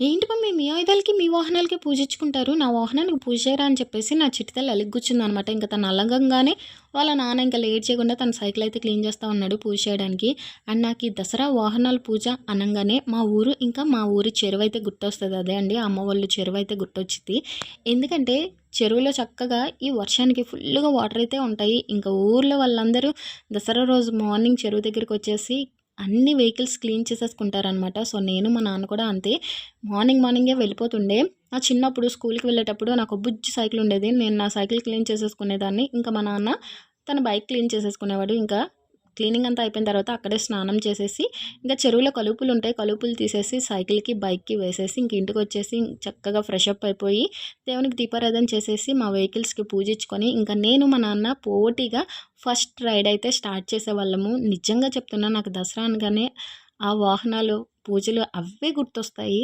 ఏంటి మమ్మీ? మీ ఆయుధాలకి మీ వాహనాలకి పూజించుకుంటారు. నా వాహనానికి పూజ చేయరా అని చెప్పేసి నా చిట్టితల్లి అలిగ్గుచ్చిందనమాట. అనమాట ఇంకా తను అలగంగానే వాళ్ళ నాన్న ఇంకా లేట్ చేయకుండా తన సైకిల్ అయితే క్లీన్ చేస్తూ ఉన్నాడు పూజ చేయడానికి. అండ్ నాకు ఈ దసరా వాహనాల పూజ అనగానే మా ఊరు ఇంకా మా ఊరి చెరువు అయితే గుర్తొస్తుంది. అదే అండి అమ్మ వాళ్ళు చెరువు అయితే గుర్తొచ్చింది. ఎందుకంటే చెరువులో చక్కగా ఈ వర్షానికి ఫుల్గా వాటర్ అయితే ఉంటాయి. ఇంకా ఊర్లో వాళ్ళందరూ దసరా రోజు మార్నింగ్ చెరువు దగ్గరికి వచ్చేసి అన్ని వెహికల్స్ క్లీన్ చేసేసుకుంటారనమాట సో నేను మా నాన్న కూడా అంతే. మార్నింగ్ మార్నింగే వెళ్ళిపోతుండే. ఆ చిన్నప్పుడు స్కూల్కి వెళ్ళేటప్పుడు నాకు బుజ్జి సైకిల్ ఉండేది. నేను నా సైకిల్ క్లీన్ చేసేసుకునేదాన్ని. ఇంకా మా నాన్న తన బైక్ క్లీన్ చేసేసుకునేవాడు. ఇంకా క్లీనింగ్ అంతా అయిపోయిన తర్వాత అక్కడే స్నానం చేసేసి ఇంకా చెరువులో కలుపులు ఉంటాయి. కలుపులు తీసేసి సైకిల్కి బైక్కి వేసేసి ఇంక ఇంటికి వచ్చేసి చక్కగా ఫ్రెష్ అప్ అయిపోయి దేవునికి దీపారాధన చేసేసి మా వెహికల్స్కి పూజించుకొని ఇంకా నేను మా నాన్న పోటీగా ఫస్ట్ రైడ్ అయితే స్టార్ట్ చేసేవాళ్ళము. నిజంగా చెప్తున్నా నాకు దసరా అనగానే ఆ వాహనాలు పూజలు అవే గుర్తొస్తాయి.